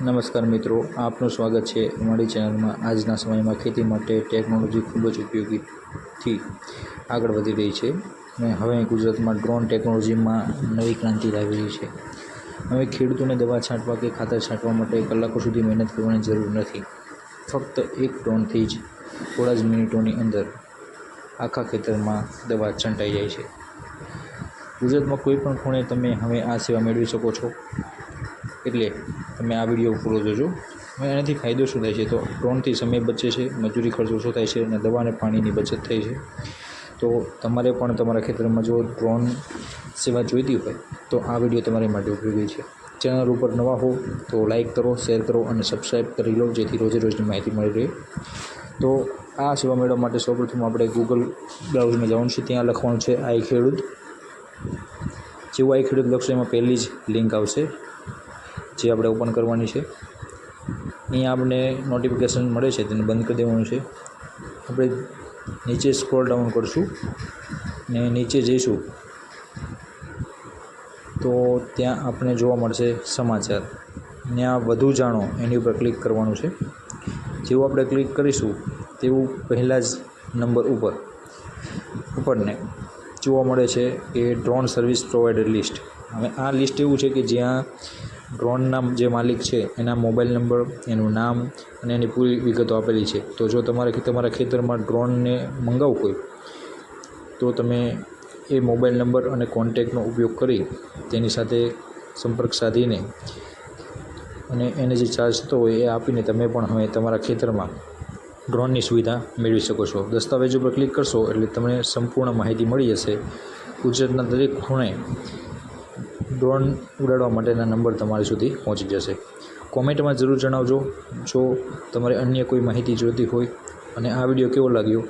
નમસ્કાર મિત્રો, આપનું સ્વાગત છે અમારી ચેનલમાં. આજના સમયમાં ખેતી માટે ટેકનોલોજી ખૂબ જ ઉપયોગીથી આગળ વધી રહી છે અને હવે ગુજરાતમાં ડ્રોન ટેકનોલોજીમાં નવી ક્રાંતિ લાવી રહી છે. હવે ખેડૂતોને દવા છાંટવા કે ખાતર છાંટવા માટે કલાકો સુધી મહેનત કરવાની જરૂર નથી. ફક્ત એક ડ્રોનથી જ થોડા જ મિનિટોની અંદર આખા ખેતરમાં દવા છંટાઈ જાય છે. ગુજરાતમાં કોઈ પણ ખૂણે તમે હવે આ સેવા મેળવી શકો છો. એટલે તમે આ વીડિયો પૂરો જોજો. એનાથી ફાયદો શું થાય છે? તો ડ્રોનથી સમય બચે છે, મજૂરી ખર્ચ ઓછો થાય છે અને દવા અને પાણીની બચત થાય છે. તો તમારે પણ તમારા ખેતરમાં જો ડ્રોન સેવા જોઈતી હોય, તો આ વીડિયો તમારી માટે ઉપયોગી છે. ચેનલ ઉપર નવા હો, તો લાઈક કરો, શેર કરો અને સબસ્ક્રાઈબ કરી લો, જેથી રોજે રોજની માહિતી મળી રહે. તો આ સેવા મેળવવા માટે સૌપ્રથમ આપણે ગૂગલ બ્રાઉઝમાં જવાનું છે. ત્યાં લખવાનું છે આઈ ખેડૂત. જેવું આઈ ખેડૂત લખશો, એમાં પહેલી જ લિંક આવશે. જે આપણે ઓપન કરવાની છે. અહીંયા આપણને નોટિફિકેશન મળે છે, તેને બંધ કરી દેવાનું છે. આપણે નીચે સ્ક્રોલ ડાઉન કરશું ને નીચે જઈશું. તો ત્યાં આપણે જોવા મળશે સમાચાર. ત્યાં વધુ જાણો એની ઉપર ક્લિક કરવાનું છે. જેવું આપણે ક્લિક કરીશું, તેવું પહેલાં જ નંબર ઉપર. ઉપરને જોવા મળે છે કે ડ્રોન સર્વિસ પ્રોવાઈડર લિસ્ટ હવે આ લિસ્ટ એવું છે કે જ્યાં ડ્રોનના જે માલિક છે, એના મોબાઈલ નંબર, એનું નામ અને એની પૂરી વિગતો આપેલી છે. તો જો તમારે તમારા ખેતરમાં ડ્રોનને મંગાવવું હોય, તો તમે એ મોબાઈલ નંબર અને કોન્ટેક્ટનો ઉપયોગ કરી તેની સાથે સંપર્ક સાધીને અને એને જે ચાર્જ થતો હોય એ આપીને તમે પણ હવે તમારા ખેતરમાં ડ્રોનની સુવિધા મેળવી શકો છો. દસ્તાવેજો પર ક્લિક કરશો એટલે તમને સંપૂર્ણ માહિતી મળી જશે. ગુજરાતના દરેક ખૂણે ડ્રોન ઉડાડવા માટેના નંબર તમારી સુધી પહોંચી જશે. કોમેન્ટમાં જરૂર જણાવજો. જો તમારે અન્ય કોઈ માહિતી જોઈતી હોય અને આ વીડિયો કેવો લાગ્યો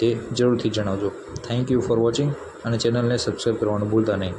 તે જરૂરથી જણાવજો. થેન્ક યુ ફોર વોચિંગ અને ચેનલને સબસ્ક્રાઈબ કરવાનું ભૂલતા નહીં.